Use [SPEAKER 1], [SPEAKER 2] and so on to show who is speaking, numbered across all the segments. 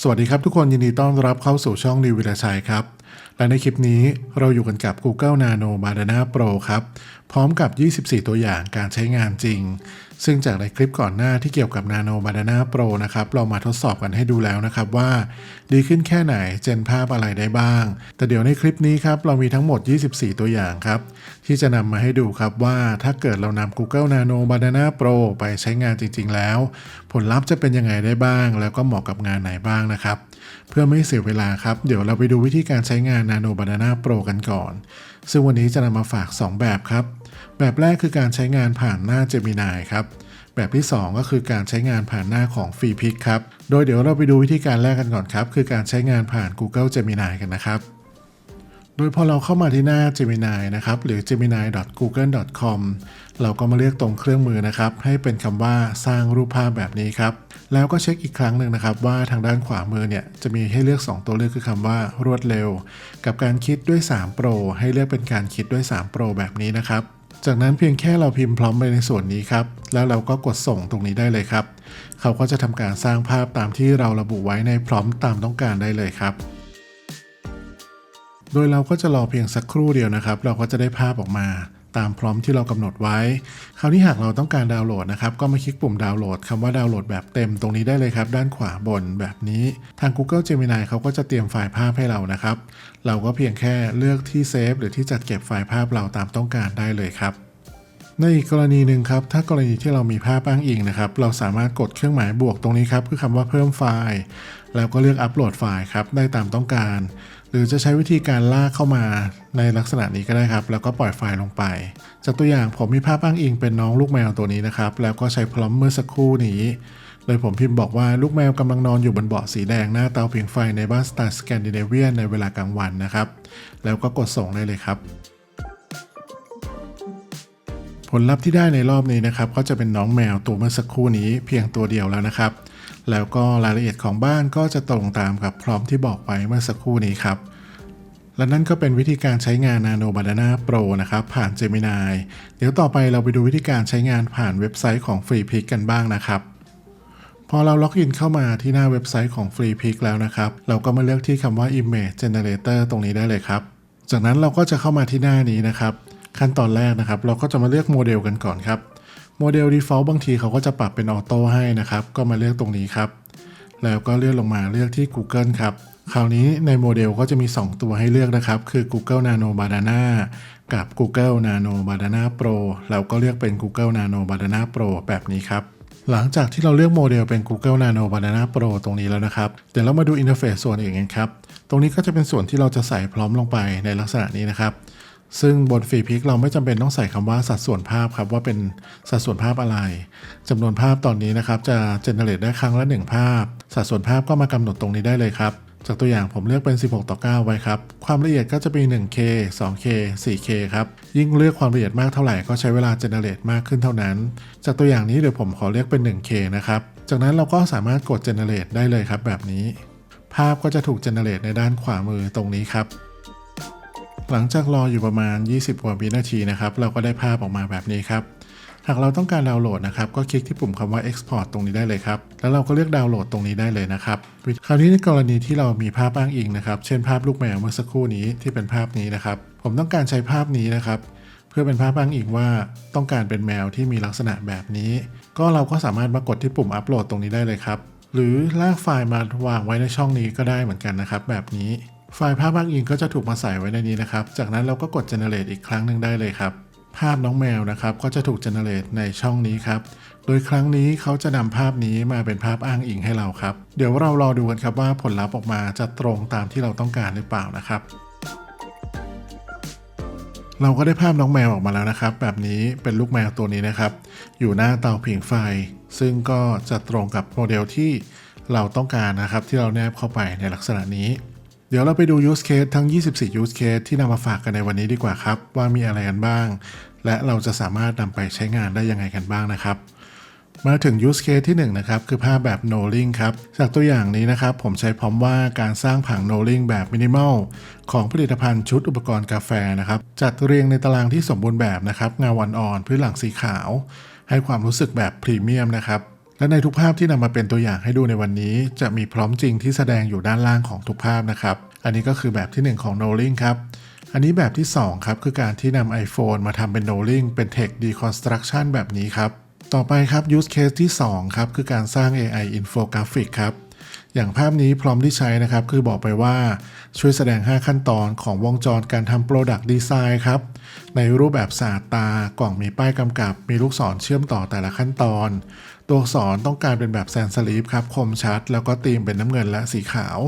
[SPEAKER 1] สวัสดีครับทุกคนยินดีต้อนรับเข้าสู่ช่องนิววิลชัยครับ และในคลิปนี้เราอยู่กันกับ Google Nano Banana Pro ครับ พร้อมกับ 24 ตัวอย่างการใช้งานจริง ซึ่งจากในคลิปก่อนหน้าที่เกี่ยวกับ Nano Banana Pro นะครับ เรามาทดสอบกันให้ดูแล้วนะครับว่า ดีขึ้นแค่ไหนเจนภาพอะไรได้บ้าง แต่เดี๋ยวในคลิปนี้ครับ เรามีทั้งหมด 24 ตัวอย่างครับ ที่จะนำมาให้ดูครับว่าถ้าเกิดเรานำ Google Nano Banana Pro ไปใช้งานจริง ๆ แล้ว ผลลัพธ์จะเป็นยังไงได้บ้าง แล้วก็เหมาะกับงานไหนบ้างนะครับ เพื่อไม่เสียเวลาครับ เดี๋ยวเราไปดูวิธีการใช้งาน Nano Banana Pro กันก่อน ซึ่งวันนี้จะนำมาฝาก 2 แบบครับ แบบแรกคือการใช้งานผ่านหน้า Gemini ครับ แบบที่ 2 ก็คือการใช้งานผ่านหน้าของ f r e e p i c ครับ โดยเดี๋ยวเราไปดูวิธีการแรกกันก่อนครับ คือการใช้งานผ่าน Google Gemini กันนะครับโดยพอเราเข้ามาที่หน้า Gemini นะครับ หรือ gemini.google.com เราก็มาเลือกตรงเครื่องมือนะครับ ให้เป็นคำว่าสร้างรูปภาพแบบนี้ครับ แล้วก็เช็คอีกครั้งหนึ่งนะครับ ว่าทางด้านขวามือเนี่ยจะมีให้เลือก 2 ตัวเลือกคือคำว่ารวดเร็ว กับการคิดด้วย 3 Pro ให้เลือกเป็นการคิดด้วย 3 Pro แบบนี้นะครับ จากนั้นเพียงแค่เราพิมพ์พร้อมไปในส่วนนี้ครับ แล้วเราก็กดส่งตรงนี้ได้เลยครับ เขาก็จะทำการสร้างภาพตามที่เราระบุไว้ในพร้อมตามต้องการได้เลยครับโดยเราก็จะรอเพียงสักครู่เดียวนะครับ เราก็จะได้ภาพออกมา ตามพร้อมที่เรากำหนดไว้ คราวนี้หากเราต้องการดาวน์โหลดนะครับก็มาคลิกปุ่มดาวน์โหลดคำว่าดาวน์โหลดแบบเต็มตรงนี้ได้เลยครับ ด้านขวาบนแบบนี้ ทาง Google Gemini เขาก็จะเตรียมไฟล์ภาพให้เรานะครับ เราก็เพียงแค่เลือกที่เซฟหรือที่จัดเก็บไฟล์ภาพเราตามต้องการได้เลยครับในอีกกรณีหนึ่งครับ ถ้ากรณีที่เรามีภาพอ้างอิงนะครับ เราสามารถกดเครื่องหมายบวกตรงนี้ครับ คือคำว่าเพิ่มไฟล์ แล้วก็เลือกอัปโหลดไฟล์ครับ ได้ตามต้องการ หรือจะใช้วิธีการลากเข้ามาในลักษณะนี้ก็ได้ครับ แล้วก็ปล่อยไฟล์ลงไป จากตัวอย่างผมมีภาพอ้างอิงเป็นน้องลูกแมวตัวนี้นะครับ แล้วก็ใช้พร้อมเมื่อสักครู่นี้โดยผมพิมพ์บอกว่าลูกแมวกำลังนอนอยู่บนเบาะสีแดงหน้าเตาผิงไฟในบ้านสไตล์สแกนดิเนเวียในเวลากลางวันนะครับ แล้วก็กดส่งได้เลยครับ ผลลัพธ์ที่ได้ในรอบนี้นะครับ ก็จะเป็นน้องแมวตัวเมื่อสักครู่นี้เพียงตัวเดียวแล้วนะครับ แล้วก็รายละเอียดของบ้านก็จะตรงตามกับพร้อมที่บอกไปเมื่อสักครู่นี้ครับ และนั่นก็เป็นวิธีการใช้งาน Nano Banana Pro นะครับผ่าน Gemini เดี๋ยวต่อไปเราไปดูวิธีการใช้งานผ่านเว็บไซต์ของ Free p i c กันบ้างนะครับพอเราล็อกอินเข้ามาที่หน้าเว็บไซต์ของ Free p i c แล้วนะครับ เราก็มาเลือกที่คำว่า Image Generator ตรงนี้ได้เลยครับ จากนั้นเราก็จะเข้ามาที่หน้านี้นะครับ ขั้นตอนแรกนะครับ เราก็จะมาเลือกโมเดลกันก่อนครับ โมเดล default บางทีเขาก็จะปรับเป็นออโต้ให้นะครับ ก็มาเลือกตรงนี้ครับ แล้วก็เลื่อนลงมาเลือกที่ Google ครับ คราวนี้ในโมเดลก็จะมี 2 ตัวให้เลือกนะครับ คือ Google Nano Banana กับ Google Nano Banana Pro เราก็เลือกเป็น Google Nano Banana Pro แบบนี้ครับหลังจากที่เราเลือกโมเดลเป็น Google Nano Banana Pro ตรงนี้แล้วนะครับ เดี๋ยวเรามาดูอินเทอร์เฟซส่วนอื่นกันครับ ตรงนี้ก็จะเป็นส่วนที่เราจะใส่พร้อมลงไปในลักษณะนี้นะครับ ซึ่งบนฟรีพิกเราไม่จำเป็นต้องใส่คำว่าสัดส่วนภาพครับว่าเป็นสัดส่วนภาพอะไรจำนวนภาพตอนนี้นะครับจะเจเนเรตได้ครั้งละ 1 ภาพ สัดส่วนภาพก็มากำหนดตรงนี้ได้เลยครับ จากตัวอย่างผมเลือกเป็น 16 ต่อ 9 ไว้ครับ ความละเอียดก็จะมี 1K 2K 4K ครับ ยิ่งเลือกความละเอียดมากเท่าไหร่ก็ใช้เวลาเจเนเรตมากขึ้นเท่านั้น จากตัวอย่างนี้เดี๋ยวผมขอเลือกเป็น 1K นะครับ จากนั้นเราก็สามารถกดเจเนเรตได้เลยครับแบบนี้ ภาพก็จะถูกเจเนเรตในด้านขวามือตรงนี้ครับ หลังจากรออยู่ประมาณ 20 กว่าวินาทีนะครับ เราก็ได้ภาพออกมาแบบนี้ครับ หากเราต้องการดาวน์โหลดนะครับ ก็คลิกที่ปุ่มคำว่า export ตรงนี้ได้เลยครับ แล้วเราก็เลือกดาวน์โหลดตรงนี้ได้เลยนะครับ คราวนี้ในกรณีที่เรามีภาพอ้างอิงนะครับ เช่นภาพลูกแมวเมื่อสักครู่นี้ที่เป็นภาพนี้นะครับ ผมต้องการใช้ภาพนี้นะครับ เพื่อเป็นภาพอ้างอิงว่าต้องการเป็นแมวที่มีลักษณะแบบนี้ ก็เราก็สามารถมากดที่ปุ่มอัปโหลดตรงนี้ได้เลยครับ หรือลากไฟล์มาวางไว้ในช่องนี้ก็ได้เหมือนกันนะครับ แบบนี้ ไฟล์ภาพอ้างอิงก็จะถูกมาใส่ไว้ในนี้นะครับ จากนั้นเราก็กด generate อีกครั้งหนึ่งได้เลยครับ ภาพน้องแมวนะครับก็จะถูก generate ในช่องนี้ครับ โดยครั้งนี้เขาจะนำภาพนี้มาเป็นภาพอ้างอิงให้เราครับ เดี๋ยวเรารอดูกันครับว่าผลลัพธ์ออกมาจะตรงตามที่เราต้องการหรือเปล่านะครับ เราก็ได้ภาพน้องแมวออกมาแล้วนะครับ แบบนี้เป็นลูกแมวตัวนี้นะครับ อยู่หน้าเตาผิงไฟ ซึ่งก็จะตรงกับโมเดลที่เราต้องการนะครับที่เราแนบเข้าไปในลักษณะนี้ เดี๋ยวเราไปดู use case ทั้ง 24 use case ที่นำมาฝากกันในวันนี้ดีกว่าครับ ว่ามีอะไรกันบ้าง และเราจะสามารถนำไปใช้งานได้ยังไงกันบ้างนะครับ มาถึง use case ที่ 1 นะครับ คือภาพแบบ no link ครับ จากตัวอย่างนี้นะครับ ผมใช้พร้อมว่าการสร้างผัง no link แบบ minimal ของผลิตภัณฑ์ชุดอุปกรณ์กาแฟนะครับ จัดเรียงในตารางที่สมบูรณ์แบบนะครับเงาวันอ่อนพื้นหลังสีขาว ให้ความรู้สึกแบบพรีเมียมนะครับ และในทุกภาพที่นำมาเป็นตัวอย่างให้ดูในวันนี้ จะมีพร้อมจริงที่แสดงอยู่ด้านล่างของทุกภาพนะครับ อันนี้ก็คือแบบที่ 1 ของ Knowling ครับ อันนี้แบบที่ 2 ครับ คือการที่นำ iPhone มาทำเป็น Knowling เป็น Text Deconstruction แบบนี้ครับ ต่อไปครับ Use Case ที่ 2 ครับ คือการสร้าง AI Infographic ครับอย่างภาพนี้พร้อมที่ใช้นะครับ คือบอกไปว่าช่วยแสดง 5 ขั้นตอนของวงจรการทำ Product Design ครับ ในรูปแบบสาดตากล่องมีป้ายกำกับ มีลูกศรเชื่อมต่อแต่ละขั้นตอน ตัวอักษรต้องการเป็นแบบแซนสลีฟครับคมชัด แล้วก็ตีมเป็นน้ำเงินและสีขาว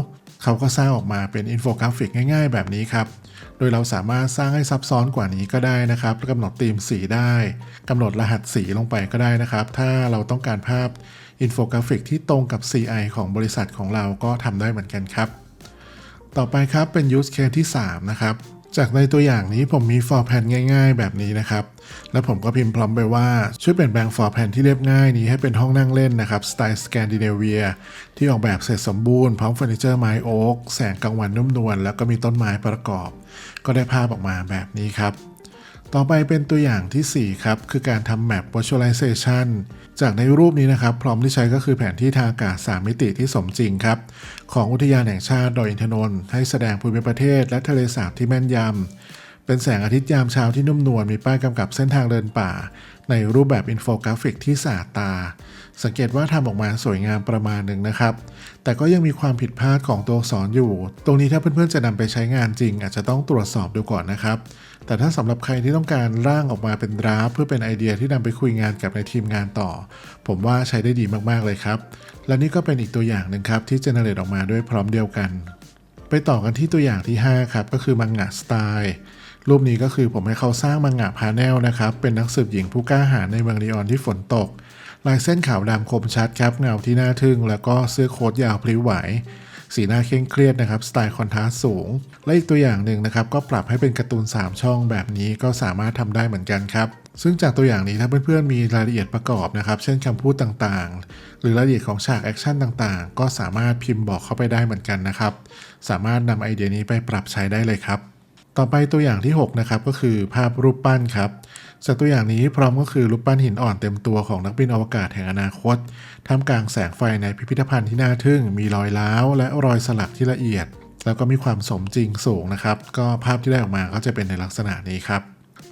[SPEAKER 1] เขาก็สร้างออกมาเป็นอินโฟกราฟิกง่ายๆ แบบนี้ครับโดยเราสามารถสร้างให้ซับซ้อนกว่านี้ก็ได้นะครับกำหนดธีมสีได้กำหนดรหัสสีลงไปก็ได้นะครับ ถ้าเราต้องการภาพอินโฟกราฟิกที่ตรงกับ CI ของบริษัทของเราก็ทำได้เหมือนกันครับ ต่อไปครับเป็น use case ที่ 3 นะครับ จากในตัวอย่างนี้ผมมี for plan ง่าย ๆ แบบนี้นะครับ แล้วผมก็พิมพ์พร้อมไปว่าช่วยเปลี่ยนแปลง for plan ที่เรียบง่ายนี้ให้เป็นห้องนั่งเล่นนะครับสไตล์สแกนดิเนเวียที่ออกแบบเสร็จสมบูรณ์พร้อมเฟอร์นิเจอร์ไม้โอ๊กแสงกลางวันนุ่มนวลแล้วก็มีต้นไม้ประกอบ ก็ได้ภาพออกมาแบบนี้ครับ ต่อไปเป็นตัวอย่างทีสี่4 ครับ คือการทำ Map Visualization จากในรูปนี้นะครับพร้อมที่ใช้ก็คือแผนที่ทางอากาศ 3 มิติที่สมจริงครับ ของอุทยานแห่งชาติดอยอินทนนท์ให้แสดงภูมิประเทศและทะเลสาบที่แม่นยำ เป็นแสงอาทิตย์ยามเช้าที่นุ่มนวลมีป้ายกำกับเส้นทางเดินป่า ในรูปแบบอินโฟกราฟิกที่สาตา สังเกตว่าทำออกมาสวยงามประมาณหนึ่งนะครับ แต่ก็ยังมีความผิดพลาดของตัวอักษรอยู่ ตรงนี้ถ้าเพื่อนๆจะนำไปใช้งานจริง อาจจะต้องตรวจสอบดูก่อนนะครับ แต่ถ้าสำหรับใครที่ต้องการร่างออกมาเป็นดราฟต์เพื่อเป็นไอเดียที่นำไปคุยงานกับในทีมงานต่อ ผมว่าใช้ได้ดีมากๆเลยครับ และนี่ก็เป็นอีกตัวอย่างหนึ่งครับที่เจเนเรตออกมาด้วยพร้อมเดียวกัน ไปต่อกันที่ตัวอย่างที่ 5 ครับก็คือมังงะสไตล์รูปนี้ก็คือผมให้เขาสร้างมังงะพาแนลนะครับ เป็นนักสืบหญิงผู้กล้าหาญในเมืองลีออนที่ฝนตก ลายเส้นขาวดำคมชัดครับเงาที่น่าทึ่ง แล้วก็เสื้อโค้ทยาวพลิ้วไหว สีหน้าเคร่งเครียดนะครับสไตล์คอนทราสสูง และอีกตัวอย่างหนึ่งนะครับก็ปรับให้เป็นการ์ตูน 3 ช่องแบบนี้ก็สามารถทำได้เหมือนกันครับซึ่งจากตัวอย่างนี้ถ้าเพื่อนๆมีรายละเอียดประกอบนะครับ เช่นคำพูดต่างๆ หรือรายละเอียดของฉากแอคชั่นต่างๆ ก็สามารถพิมพ์บอกเข้าไปได้เหมือนกันนะครับ สามารถนำไอเดียนี้ไปปรับใช้ได้เลยครับ ต่อไปตัวอย่างที่ 6 นะครับ ก็คือภาพรูปปั้นครับ จากตัวอย่างนี้พร้อมก็คือรูปปั้นหินอ่อนเต็มตัวของนักบินอวกาศแห่งอนาคตท่ามกลางแสงไฟในพิพิธภัณฑ์ที่น่าทึ่ง มีรอยร้าวและรอยสลักที่ละเอียด แล้วก็มีความสมจริงสูงนะครับ ก็ภาพที่ได้ออกมาก็จะเป็นในลักษณะนี้ครับ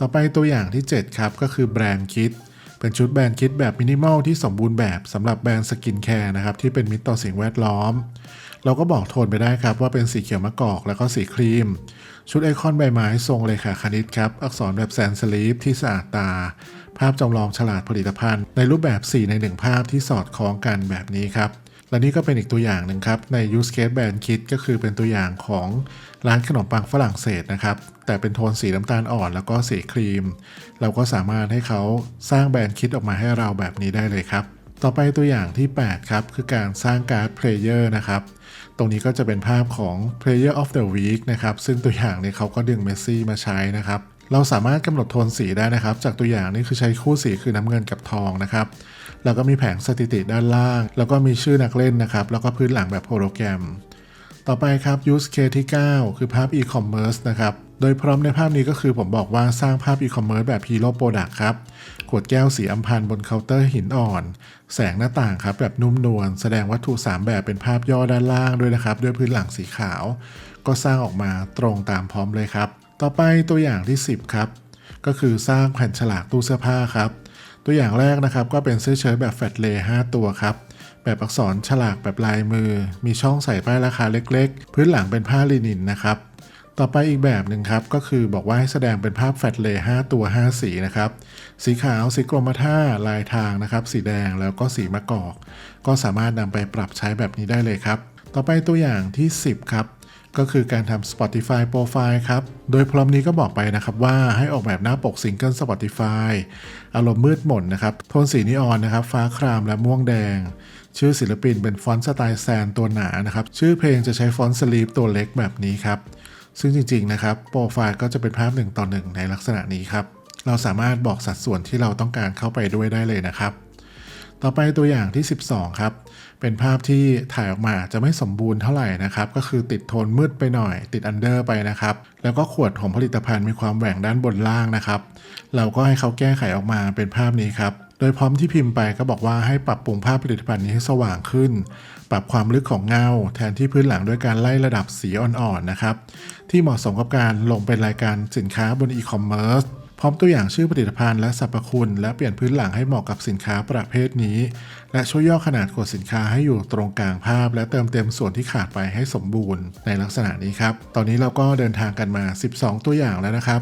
[SPEAKER 1] ต่อไปตัวอย่างที่ 7 ครับ ก็คือแบรนด์คิดเป็นชุดแบรนด์คิดแบบมินิมอลที่สมบูรณ์แบบสำหรับแบรนด์สกินแคร์นะครับที่เป็นมิตรต่อสิ่งแวดล้อม เราก็บอกโทนไปได้ครับว่าเป็นสีเขียวมะกอกแล้วก็สีครีม ชุดไอคอนใบไม้ทรงเลขาคณิตครับ อักษรแบบแซนสลีฟที่สะอาดตา ภาพจำลองฉลาดผลิตภัณฑ์ ในรูปแบบ 4 ใน 1 ภาพที่สอดคล้องกันแบบนี้ครับ และนี่ก็เป็นอีกตัวอย่างหนึ่งครับ ใน Use Case Band Kit ก็คือเป็นตัวอย่างของร้านขนมปังฝรั่งเศสนะครับ แต่เป็นโทนสีน้ำตาลอ่อนแล้วก็สีครีม เราก็สามารถให้เขาสร้างแบรนด์คิดออกมาให้เราแบบนี้ได้เลยครับ ต่อไปตัวอย่างที่ 8 ครับ คือการสร้างการ์ดเพลเยอร์นะครับ ตรงนี้ก็จะเป็นภาพของ Player of the Week นะครับ ซึ่งตัวอย่างเนี่ยเขาก็ดึงเมสซี่มาใช้นะครับ เราสามารถกำหนดโทนสีได้นะครับ จากตัวอย่างนี้คือใช้คู่สีคือน้ำเงินกับทองนะครับ แล้วก็มีแผงสถิติด้านล่าง แล้วก็มีชื่อนักเล่นนะครับ แล้วก็พื้นหลังแบบโฮโลแกรม ต่อไปครับ use case ที่ 9 คือภาพ e-commerce นะครับ โดยพร้อมในภาพนี้ก็คือผมบอกว่าสร้างภาพ e-commerce แบบ hero product ครับ ขวดแก้วสีอัมพันธ์บนเคาน์เตอร์หินอ่อน แสงหน้าต่างครับแบบนุ่มนวลแสดงวัตถุ 3 แบบเป็นภาพย่อด้านล่างด้วยนะครับ ด้วยพื้นหลังสีขาว ก็สร้างออกมาตรงตามพร้อมเลยครับ ต่อไปตัวอย่างที่ 10 ครับ ก็คือสร้างแผ่นฉลากตู้เสื้อผ้าครับ ตัวอย่างแรกนะครับก็เป็นเสื้อเชิ้ตแบบแฟตเลย์5ตัวครับแบบอักษรฉลากแบบลายมือ มีช่องใส่ป้ายราคาเล็กๆ พื้นหลังเป็นผ้าลินินนะครับ ต่อไปอีกแบบหนึ่งครับ ก็คือบอกว่าให้แสดงเป็นภาพแฟลตเลย์5ตัว 5 สีนะครับ สีขาวสีกรมท่าลายทางนะครับ สีแดงแล้วก็สีมะกอก ก็สามารถนำไปปรับใช้แบบนี้ได้เลยครับ ต่อไปตัวอย่างที่ 10 ครับ ก็คือการทำ Spotify Profile ครับ โดยพร้อมนี้ก็บอกไปนะครับว่าให้ออกแบบหน้าปกซิงเกิล Spotify อารมณ์มืดหม่นนะครับ โทนสีนีออนนะครับ ฟ้าครามและม่วงแดง ชื่อศิลปินเป็นฟอนต์สไตล์แซนตัวหนานะครับ ชื่อเพลงจะใช้ฟอนต์สลีปตัวเล็กแบบนี้ครับซึ่งจริงๆนะครับโปรไฟล์ก็จะเป็นภาพหนึ่งต่อหนึ่งในลักษณะนี้ครับ เราสามารถบอกสัดส่วนที่เราต้องการเข้าไปด้วยได้เลยนะครับ ต่อไปตัวอย่างที่ 12 ครับ เป็นภาพที่ถ่ายออกมาจะไม่สมบูรณ์เท่าไหร่นะครับ ก็คือติดโทนมืดไปหน่อย ติดอันเดอร์ไปนะครับ แล้วก็ขวดของผลิตภัณฑ์มีความแหว่งด้านบนล่างนะครับ เราก็ให้เขาแก้ไขออกมาเป็นภาพนี้ครับโดยพร้อมที่พิมพ์ไปก็บอกว่าให้ปรับปรุงภาพผลิตภัณฑ์นี้ให้สว่างขึ้น ปรับความลึกของเงา แทนที่พื้นหลังด้วยการไล่ระดับสีอ่อนๆนะครับ ที่เหมาะสมกับการลงเป็นรายการสินค้าบนอีคอมเมิร์ซ พร้อมตัวอย่างชื่อผลิตภัณฑ์และสรรพคุณ และเปลี่ยนพื้นหลังให้เหมาะกับสินค้าประเภทนี้ และช่วยย่อขนาดขวดสินค้าให้อยู่ตรงกลางภาพ และเติมเต็มส่วนที่ขาดไปให้สมบูรณ์ในลักษณะนี้ครับ ตอนนี้เราก็เดินทางกันมา 12 ตัวอย่างแล้วนะครับ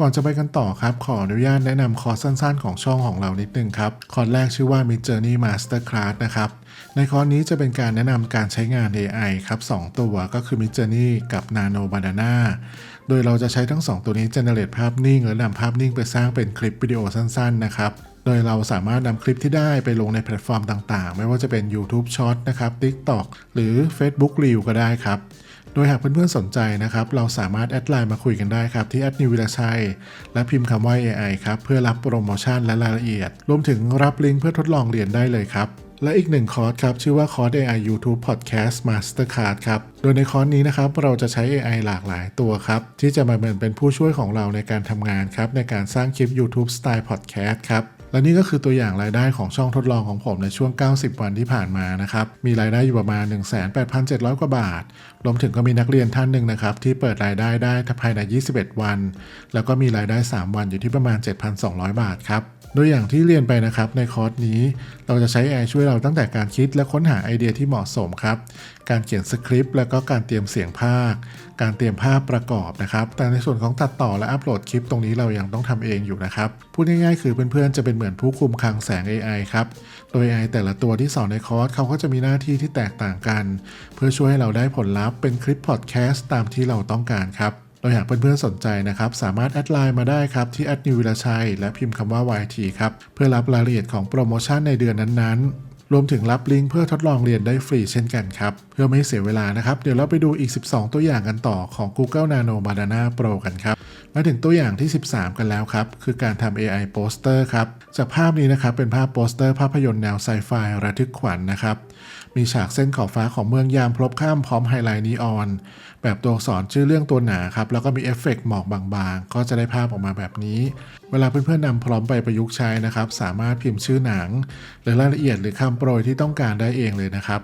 [SPEAKER 1] ก่อนจะไปกันต่อครับขออนุญาตแนะนำคอร์สสั้นๆ ของช่องของเรานิดนึงครับ คอร์สแรกชื่อว่า Mid Journey Master Class นะครับในคอร์สนี้จะเป็นการแนะนำการใช้งาน AI ครับ 2 ตัวก็คือ Mid Journey กับ Nano Banana โดยเราจะใช้ทั้ง 2 ตัวนี้ generate ภาพนิ่งและนำภาพนิ่งไปสร้างเป็นคลิปวิดีโอสั้นๆนะครับโดยเราสามารถนำคลิปที่ได้ไปลงในแพลตฟอร์มต่างๆ ไม่ว่าจะเป็น YouTube Short นะครับ TikTok หรือ Facebook Reel ก็ได้ครับ โดยหากเพื่อนๆสนใจนะครับ เราสามารถแอดไลน์มาคุยกันได้ครับ ที่แอดนิววิลชัย และพิมพ์คำว่า AI ครับ เพื่อรับโปรโมชั่นและรายละเอียด รวมถึงรับลิงก์เพื่อทดลองเรียนได้เลยครับ และอีกหนึ่งคอร์สครับ ชื่อว่าคอร์ส AI YouTube Podcast Masterclass ครับ โดยในคอร์สนี้นะครับ เราจะใช้ AI หลากหลายตัวครับ ที่จะมาเป็นเป็นผู้ช่วยของเราในการทำงานครับ ในการสร้างคลิป YouTube สไตล์ Podcast ครับและนี่ก็คือตัวอย่างรายได้ของช่องทดลองของผมในช่วง 90 วันที่ผ่านมานะครับ มีรายได้อยู่ประมาณ 18,700 กว่าบาท รวมถึงก็มีนักเรียนท่านหนึ่งนะครับ ที่เปิดรายได้ได้ภายใน 21 วัน แล้วก็มีรายได้ 3 วันอยู่ที่ประมาณ 7,200 บาทครับ โดยอย่างที่เรียนไปนะครับในคอร์สนี้ เราจะใช้ AI ช่วยเราตั้งแต่การคิดและค้นหาไอเดียที่เหมาะสมครับ การเขียนสคริปต์แล้วก็การเตรียมเสียงภาค การเตรียมภาพประกอบนะครับ แต่ในส่วนของตัดต่อและอัปโหลดคลิปตรงนี้เรายังต้องทำเองอยู่นะครับ พูดง่ายๆ คือเพื่อนๆจะเป็นเหมือนผู้คุมคลังแสง AI ครับ โดย AI แต่ละตัวที่สอนในคอร์สเขาก็จะมีหน้าที่ที่แตกต่างกัน เพื่อช่วยให้เราได้ผลลัพธ์เป็นคลิปพอดแคสต์ตามที่เราต้องการครับ โดยหากเพื่อนๆสนใจนะครับ สามารถแอดไลน์มาได้ครับ ที่แอดนิววิลชัย และพิมพ์คำว่า YT ครับ เพื่อรับรายละเอียดของโปรโมชั่นในเดือนนั้นๆรวมถึงรับลิงก์เพื่อทดลองเรียนได้ฟรีเช่นกันครับ เพื่อไม่ให้เสียเวลานะครับ เดี๋ยวเราไปดูอีก 12 ตัวอย่างกันต่อของ Google Nano Banana Pro กันครับ มาถึงตัวอย่างที่ 13 กันแล้วครับ คือการทำ AI โปสเตอร์ครับ จากภาพนี้นะครับเป็นภาพโปสเตอร์ภาพยนตร์แนวไซไฟระทึกขวัญนะครับ มีฉากเส้นขอบฟ้าของเมืองยามพลบข้ามพร้อมไฮไลท์นีออน แบบตัวอักษรชื่อเรื่องตัวหนาครับ แล้วก็มีเอฟเฟกต์หมอกบางๆ ก็จะได้ภาพออกมาแบบนี้ เวลาเพื่อนๆนำพร้อมไปประยุกต์ใช้นะครับ สามารถพิมพ์ชื่อหนัง หรือรายละเอียดหรือคำโปรยที่ต้องการได้เองเลยนะครับ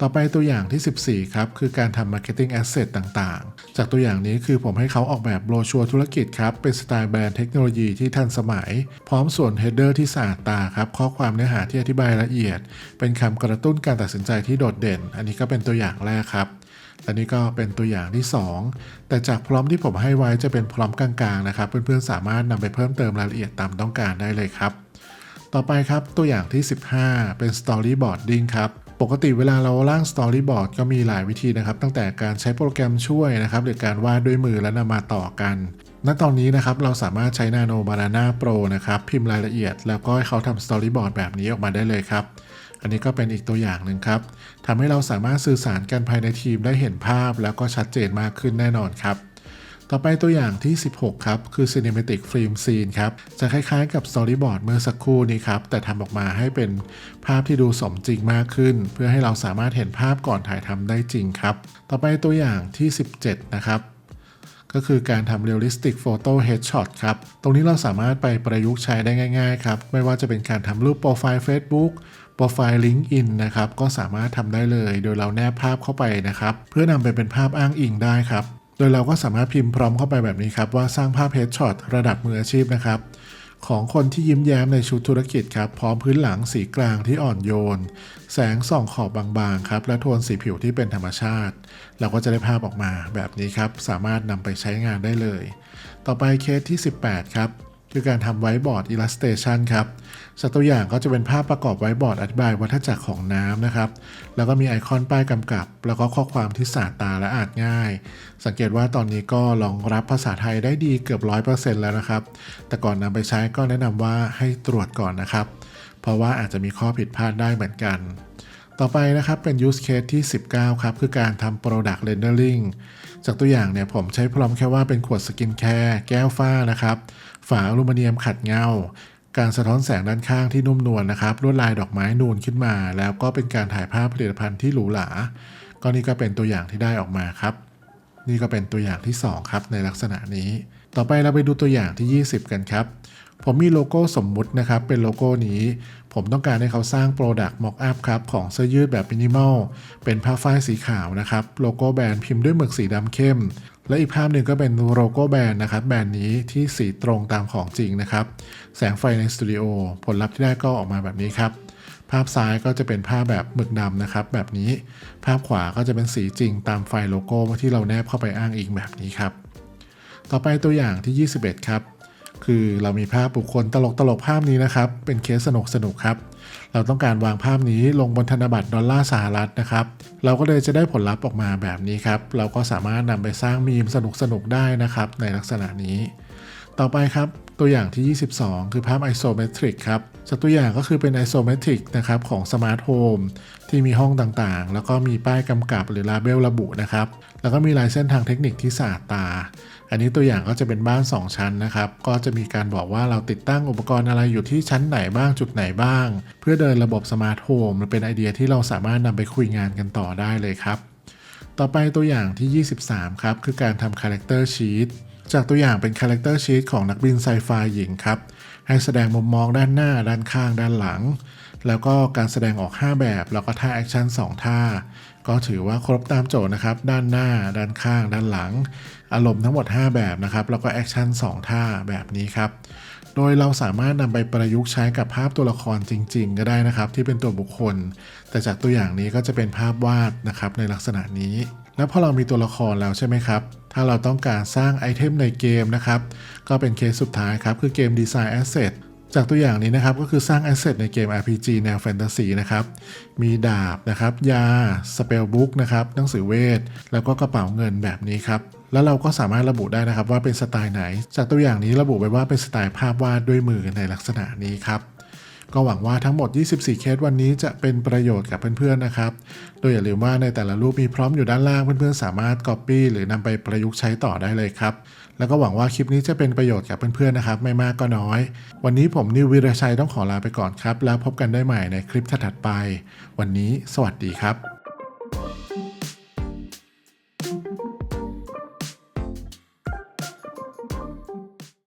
[SPEAKER 1] ต่อไปตัวอย่างที่ 14 ครับ คือการทำ Marketing Asset ต่างๆ จากตัวอย่างนี้คือผมให้เขาออกแบบโบรชัวร์ธุรกิจครับ เป็นสไตล์แบรนด์เทคโนโลยีที่ทันสมัย พร้อมส่วน Header ที่สะอาดตาครับ ข้อความเนื้อหาที่อธิบายละเอียด เป็นคำกระตุ้นการตัดสินใจที่โดดเด่น อันนี้ก็เป็นตัวอย่างแรกครับ และนี่ก็เป็นตัวอย่างที่ 2 แต่จากพร้อมที่ผมให้ไว้จะเป็นพร้อมกลางๆนะครับเพื่อนๆสามารถนำไปเพิ่มเติมรายละเอียดตามต้องการได้เลยครับ ต่อไปครับตัวอย่างที่ 15 เป็น Storyboarding ครับปกติเวลาเราร่าง Storyboard ก็มีหลายวิธีนะครับ ตั้งแต่การใช้โปรแกรมช่วยนะครับ หรือการวาดด้วยมือแล้วนำมาต่อกัน ณ ตอนนี้นะครับเราสามารถใช้ Nano Banana Pro นะครับ พิมพ์รายละเอียด แล้วก็ให้เขาทำ Storyboard แบบนี้ออกมาได้เลยครับ อันนี้ก็เป็นอีกตัวอย่างหนึ่งครับทำให้เราสามารถสื่อสารกันภายในทีมได้เห็นภาพแล้วก็ชัดเจนมากขึ้นแน่นอนครับต่อไปตัวอย่างที่ 16 ครับ คือ Cinematic Film Scene ครับ จะคล้ายๆกับ Storyboard เมื่อสักครู่นี้ครับ แต่ทำออกมาให้เป็นภาพที่ดูสมจริงมากขึ้น เพื่อให้เราสามารถเห็นภาพก่อนถ่ายทำได้จริงครับ ต่อไปตัวอย่างที่ 17 นะครับ ก็คือการทำ realistic photo headshot ครับ ตรงนี้เราสามารถไปประยุกต์ใช้ได้ง่ายๆครับ ไม่ว่าจะเป็นการทำรูปโปรไฟล์ Facebook โปรไฟล์ LinkedIn นะครับก็สามารถทำได้เลย โดยเราแนบภาพเข้าไปนะครับ เพื่อนำไปเป็นภาพอ้างอิงได้ครับ โดยเราก็สามารถพิมพ์พร้อมเข้าไปแบบนี้ครับว่าสร้างภาพ Headshot ระดับมืออาชีพนะครับของคนที่ยิ้มแย้มในชุดธุรกิจครับพร้อมพื้นหลังสีกลางที่อ่อนโยน แสงส่องขอบบางๆครับและโทนสีผิวที่เป็นธรรมชาติ เราก็จะได้ภาพออกมาแบบนี้ครับ สามารถนำไปใช้งานได้เลย ต่อไปเคสที่ 18 ครับ คือการทำไวบอร์ด illustration ครับจากตัวอย่างก็จะเป็นภาพประกอบไวบอร์ดอธิบายวัฏจักรของน้ำนะครับ แล้วก็มีไอคอนป้ายกำกับ แล้วก็ข้อความที่สาดตาและอ่านง่าย สังเกตว่าตอนนี้ก็รองรับภาษาไทยได้ดีเกือบ 100%แล้วนะครับ แต่ก่อนนำไปใช้ก็แนะนำว่าให้ตรวจก่อนนะครับ เพราะว่าอาจจะมีข้อผิดพลาดได้เหมือนกัน ต่อไปนะครับเป็น use case ที่ 19 ครับ คือการทำ product rendering จากตัวอย่างเนี่ยผมใช้พร้อมแค่ว่าเป็นขวดสกินแคร์แก้วฝ้านะครับ ฝาอลูมิเนียมขัดเงา การสะท้อนแสงด้านข้างที่นุ่มนวลนะครับลวดลายดอกไม้นูนขึ้นมา แล้วก็เป็นการถ่ายภาพผลิตภัณฑ์ที่หรูหราก็นี่ก็เป็นตัวอย่างที่ได้ออกมาครับ นี่ก็เป็นตัวอย่างที่ 2 ครับในลักษณะนี้ ต่อไปเราไปดูตัวอย่างที่ 20 กันครับ ผมมีโลโก้สมมุตินะครับ เป็นโลโก้นี้ ผมต้องการให้เขาสร้าง Product Mock-up ครับ ของเสื้อยืดแบบมินิมอลเป็นผ้าฝ้ายสีขาวนะครับ โลโก้แบรนด์พิมพ์ด้วยหมึกสีดำเข้ม และอีกภาพหนึ่งก็เป็นโลโก้แบรนด์นะครับ แบรนด์นี้ที่สีตรงตามของจริงนะครับ แสงไฟในสตูดิโอผลลัพธ์ที่ได้ก็ออกมาแบบนี้ครับภาพซ้ายก็จะเป็นภาพแบบหมึกดำนะครับ แบบนี้ภาพขวาก็จะเป็นสีจริงตามไฟล์โลโก้ที่เราแนบเข้าไปอ้างอิงแบบนี้ครับ ต่อไปตัวอย่างที่ 21 ครับ คือเรามีภาพบุคคลตลกตลกๆภาพนี้นะครับ เป็นเคสสนุกสนุกๆครับ เราต้องการวางภาพนี้ลงบนธนบัตรดอลลาร์สหรัฐนะครับ เราก็เลยจะได้ผลลัพธ์ออกมาแบบนี้ครับ เราก็สามารถนำไปสร้างมีมสนุกสนุกๆได้นะครับ ในลักษณะนี้ ต่อไปครับ ตัวอย่างที่ 22 คือภาพ isometric ครับจากตัวอย่างก็คือเป็น isometric นะครับของ smart home ที่มีห้องต่างๆ แล้วก็มีป้ายกำกับหรือลาเบลระบุนะครับ แล้วก็มีลายเส้นทางเทคนิคที่สะอาดตา อันนี้ตัวอย่างก็จะเป็นบ้าน 2 ชั้นนะครับ ก็จะมีการบอกว่าเราติดตั้งอุปกรณ์อะไรอยู่ที่ชั้นไหนบ้างจุดไหนบ้าง เพื่อเดินระบบสมาร์ทโฮมเป็นไอเดียที่เราสามารถนำไปคุยงานกันต่อได้เลยครับ ต่อไปตัวอย่างที่ 23 ครับ คือการทำคาแรคเตอร์ชีต จากตัวอย่างเป็นคาแรคเตอร์ชีตของนักบินไซไฟหญิงครับ ให้แสดงมุมมองด้านหน้า ด้านข้าง ด้านหลัง แล้วก็การแสดงออก 5 แบบ แล้วก็ท่าแอคชั่น 2 ท่า ก็ถือว่าครบตามโจทย์นะครับ ด้านหน้า ด้านข้าง ด้านหลัง อารมณ์ทั้งหมด 5 แบบนะครับ แล้วก็แอคชั่น 2 ท่าแบบนี้ครับโดยเราสามารถนำไปประยุกต์ใช้กับภาพตัวละครจริง ๆ ก็ได้นะครับ ที่เป็นตัวบุคคล แต่จากตัวอย่างนี้ก็จะเป็นภาพวาดนะครับในลักษณะนี้ แล้วพอเรามีตัวละครแล้วใช่ไหมครับ ถ้าเราต้องการสร้างไอเทมในเกมนะครับ ก็เป็นเคสสุดท้ายครับ คือเกม Design Asset จากตัวอย่างนี้นะครับ ก็คือสร้าง Asset ในเกม RPG แนวแฟนตาซีนะครับ มีดาบนะครับ ยา สเปลบุ๊กนะครับ หนังสือเวท แล้วก็กระเป๋าเงินแบบนี้ครับ แล้วเราก็สามารถระบุได้นะครับว่าเป็นสไตล์ไหน จากตัวอย่างนี้ระบุไว้ว่าเป็นสไตล์ภาพวาดด้วยมือในลักษณะนี้ครับ ก็หวังว่าทั้งหมด 24 เคสวันนี้จะเป็นประโยชน์กับเพื่อนๆนะครับ โดยอย่าลืมว่าในแต่ละรูปมีพร้อมอยู่ด้านล่างเพื่อนๆ สามารถ Copy หรือนำไปประยุกต์ใช้ต่อได้เลยครับ แล้วก็หวังว่าคลิปนี้จะเป็นประโยชน์กับเพื่อนๆนะครับ ไม่มากก็น้อย วันนี้ผมนิววิรชัยต้องขอลาไปก่อนครับ แล้วพบกันได้ใหม่ในคลิปถัดไป วันนี้ สวัสดีครับ